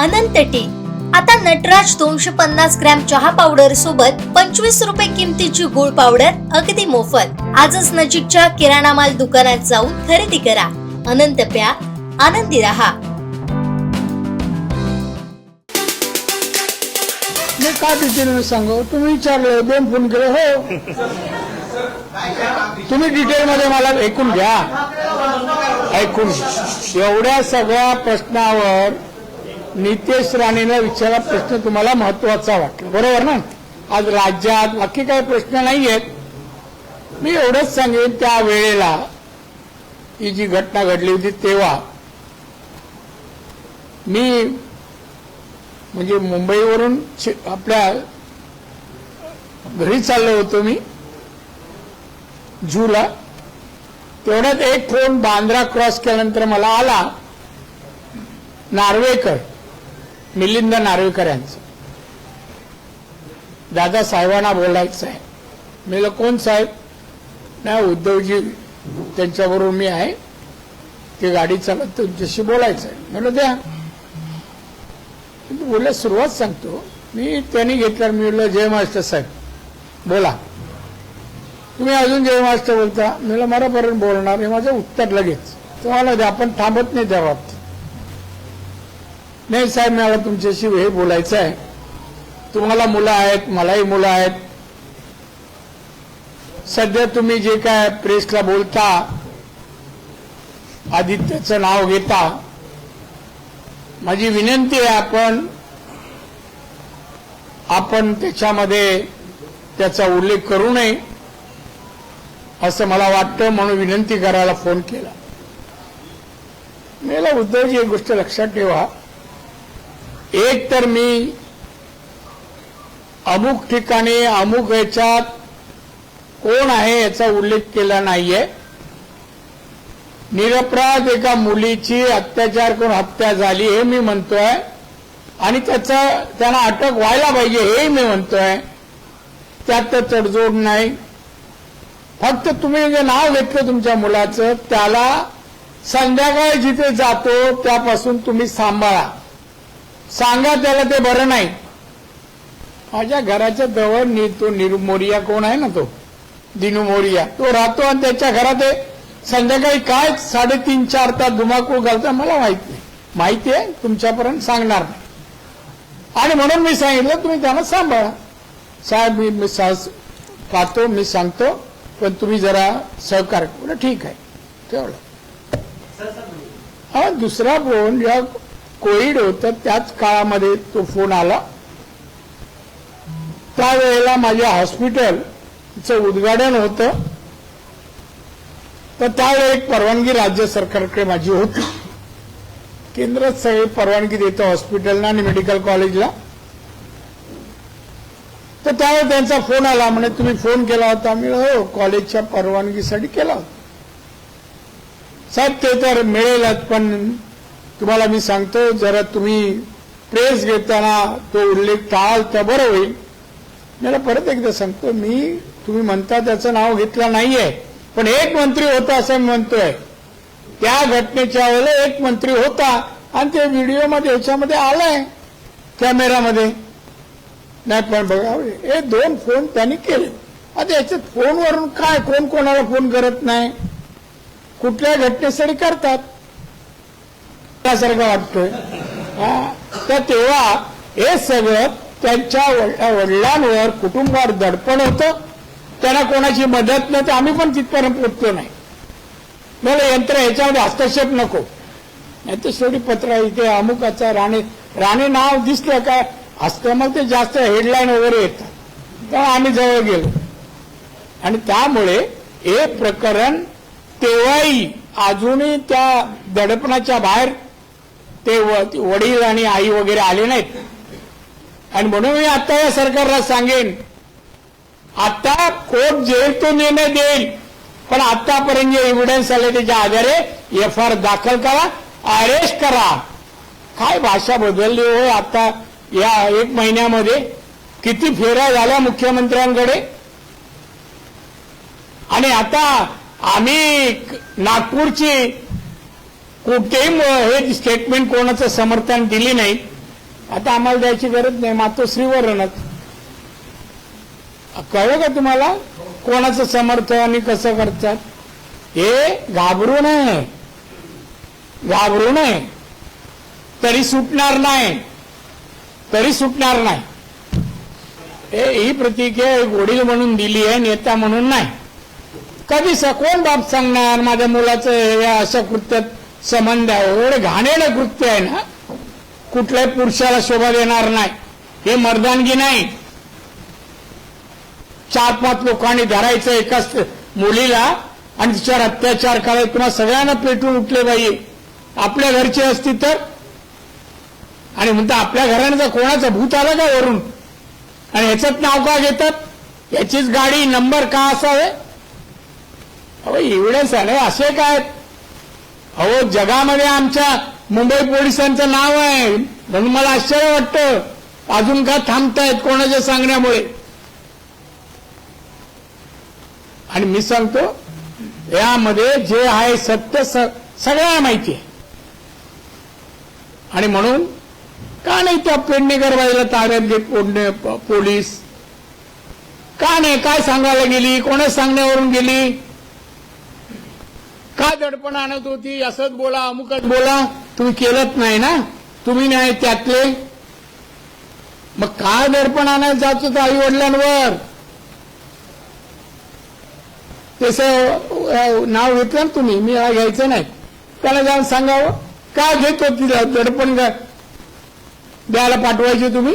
अनंत T. आता नटराज दोनशे पन्नास ग्रॅम चहा पावडर सोबत पंचवीस रुपये किमतीची गुळ पावडर अगदी मोफत. आजच नजीकच्या किराणा माल दुकानात जाऊन खरेदी करा. अनंत प्या. आनंदी रहा. मी का डिटेल सांगू? तुम्ही विचारलं दोन फोन केले हो. तुम्ही डिटेल मध्ये मला ऐकून घ्या. ऐकून. एवढ्या सगळ्या प्रश्नावर नितेश राणेनं विचारला प्रश्न तुम्हाला महत्त्वाचा वाटला. बरोबर ना? आज राज्यात बाकी काही प्रश्न नाही आहेत मी एवढंच सांगेन त्या वेळेला ही जी घटना घडली होती तेव्हा मी म्हणजे मुंबईवरून आपल्या घरी चाललो होतो मी जूला. तेवढ्यात एक फोन बांद्रा क्रॉस केल्यानंतर मला आला नार्वेकर. मिलिंद नार्वेकर यांचं. दादा साहेबांना बोलायचं आहे. मी कोण साहेब नाही उद्धवजी त्यांच्याबरोबर मी आहे. ते गाडी चालत तुमच्याशी बोलायचं आहे. म्हणलं द्या. मी बोलल्या सुरुवात सांगतो. मी त्यांनी घेतल्यावर मी बोललो जय मास्टर साहेब बोला. तुम्ही अजून जय मास्टर बोलता? मी मला बरोबर बोलणार हे माझं उत्तर लगेच. तुम्हाला द्या आपण थांबत नाही त्या बाबतीत. नाही साहेब मला तुमच्याशी हे बोलायचं आहे. तुम्हाला मुलं आहेत मलाही मुलं आहेत. सध्या तुम्ही जे काय प्रेसला बोलता आदित्यचं नाव घेता माझी विनंती आहे आपण आपण त्याच्यामध्ये त्याचा उल्लेख करू नये असं मला वाटतं म्हणून विनंती करायला फोन केला. मला उद्धवजी एक गोष्ट लक्षात ठेवा. एक तर मी अमुक ठिकाणी अमुक याच्यात कोण आहे याचा उल्लेख केला नाहीये. निरपराध एका मुलीची अत्याचार करून हत्या झाली हे मी म्हणतोय. आणि त्याचा त्यांना अटक व्हायला पाहिजे हे मी म्हणतोय. त्यात तर तडजोड नाही. फक्त तुम्ही जे नाव घेतलं तुमच्या मुलाचं त्याला संध्याकाळी जिथे जातो त्यापासून तुम्ही सांभाळा. सांगा त्याला ते बरं नाही. माझ्या घराच्या जवळ नि तो निरू मोरिया कोण आहे ना तो? दिनू मोरिया. तो राहतो आणि त्याच्या घरात हे संध्याकाळी काय साडेतीन चार तास धुमाकूळ घालता मला माहीत नाही. माहिती आहे तुमच्यापर्यंत सांगणार नाही. आणि म्हणून मी सांगितलं तुम्ही त्यांना सांभाळा. साहेब मी पाहतो मी सांगतो पण तुम्ही जरा सहकार्य करा. ठीक आहे. तेवढं हा दुसरा फोन जेव्हा कोविड होतं त्याच काळामध्ये तो फोन आला. त्यावेळेला माझ्या हॉस्पिटलचं उद्घाटन होतं. तर त्यावेळी एक परवानगी राज्य सरकारकडे माझी होती. केंद्र सगळी परवानगी देतं हॉस्पिटलला आणि मेडिकल कॉलेजला. तर त्यावेळी त्यांचा फोन आला म्हणे तुम्ही फोन केला होता. मी हो कॉलेजच्या परवानगीसाठी केला होता. साहेब ते तर मिळेलच पण तुम्हाला मी सांगतो जरा तुम्ही प्रेस घेताना तो उल्लेख टाळाल तर बरं होईल. मला परत एकदा सांगतो मी तुम्ही म्हणता त्याचं नाव घेतलं नाहीये पण एक मंत्री होता असं मी म्हणतोय. त्या घटनेच्या वेळेला एक मंत्री होता आणि ते व्हिडिओमध्ये ह्याच्यामध्ये आलाय कॅमेरामध्ये. नाही पण बघा हे दोन फोन त्यांनी केले. आता याच्यात फोनवरून काय कोण कोणाला फोन करत नाही? कुठल्या घटनेसाठी करतात? त्यासारखं वाटतोय. तर तेव्हा हे सगळं त्यांच्या वडिलांवर कुटुंबावर दडपण होतं. त्यांना कोणाची मदत नाही तर आम्ही पण तिथपर्यंत पोचतो नाही. मला यंत्र याच्यामध्ये हस्तक्षेप नको. नाही तर शेवटी पत्र इथे अमुकाचा राणे राणे नाव दिसलं काय असतं मग ते जास्त हेडलाईन वगैरे येतात. तर आम्ही जवळ गेलो. आणि त्यामुळे हे प्रकरण तेव्हाही अजूनही त्या दडपणाच्या बाहेर ते व- ते वडील आणि आई वगैरे आले नाहीत. आणि म्हणून मी आता या सरकारला सांगेन आता कोर्ट जेल तो निर्णय देईल पण आतापर्यंत जे एव्हिडन्स आले त्याच्या आधारे एफ आर दाखल करा अरेस्ट करा. काय भाषा बदलली हो आता या एक महिन्यामध्ये? किती फेऱ्या झाल्या मुख्यमंत्र्यांकडे? आणि आता आम्ही नागपूरची कुठेही हे स्टेटमेंट कोणाचं समर्थन दिली नाही आता आम्हाला द्यायची गरज नाही मातोश्रीवरूनच कळलं का तुम्हाला? कोणाचं समर्थन आणि कसं करतात? हे घाबरू नये. घाबरू नये. तरी सुटणार नाही. तरी सुटणार नाही. हे ही प्रतिक्रिया एक वडील म्हणून दिली आहे नेता म्हणून नाही. कधी स कोण बाप सांगणार माझ्या मुलाचं हे अशा कृत्यात संबंध आहे एवढे घाणेरडं कृत्य आहे ना? कुठल्याही पुरुषाला शोभा देणार नाही. हे मर्दानगी नाही. चार पाच लोकांनी धरायचं एकाच मुलीला आणि तिच्यावर अत्याचार करायचे तुम्हाला सगळ्यांना पेटून उठले पाहिजे आपल्या घरचे असती तर? आणि म्हणता आपल्या घराण्याचा कोणाचा भूत आला का वरून? आणि ह्याच्यात नाव का घेतात? याचीच गाडी नंबर का असावे अहो एवढे सारे असे काय अहो जगामध्ये आमच्या मुंबई पोलिसांचं नाव आहे. म्हणून मला आश्चर्य वाटतं. अजून का थांबतायत कोणाच्या सांगण्यामुळे? आणि मी सांगतो यामध्ये जे आहे सत्य स- सगळ्यांना माहिती आहे. आणि म्हणून का नाही त्या पेडणेकर बाईला ताब्यात घेत पोलीस? का नाही? काय सांगायला गेली? कोणा सांगण्यावरून गेली? का दडपण आणत होती असंच बोला अमुकच बोला. तुम्ही केलंच नाही ना? तुम्ही नाही त्यातले? मग का दडपण आणायला जात होतं आई वडिलांवर? त्याचं नाव घेतलं ना तुम्ही मी हा घ्यायचं नाही. त्याला जाऊन सांगावं. का घेत होती दडपण द्यायला पाठवायचे तुम्ही?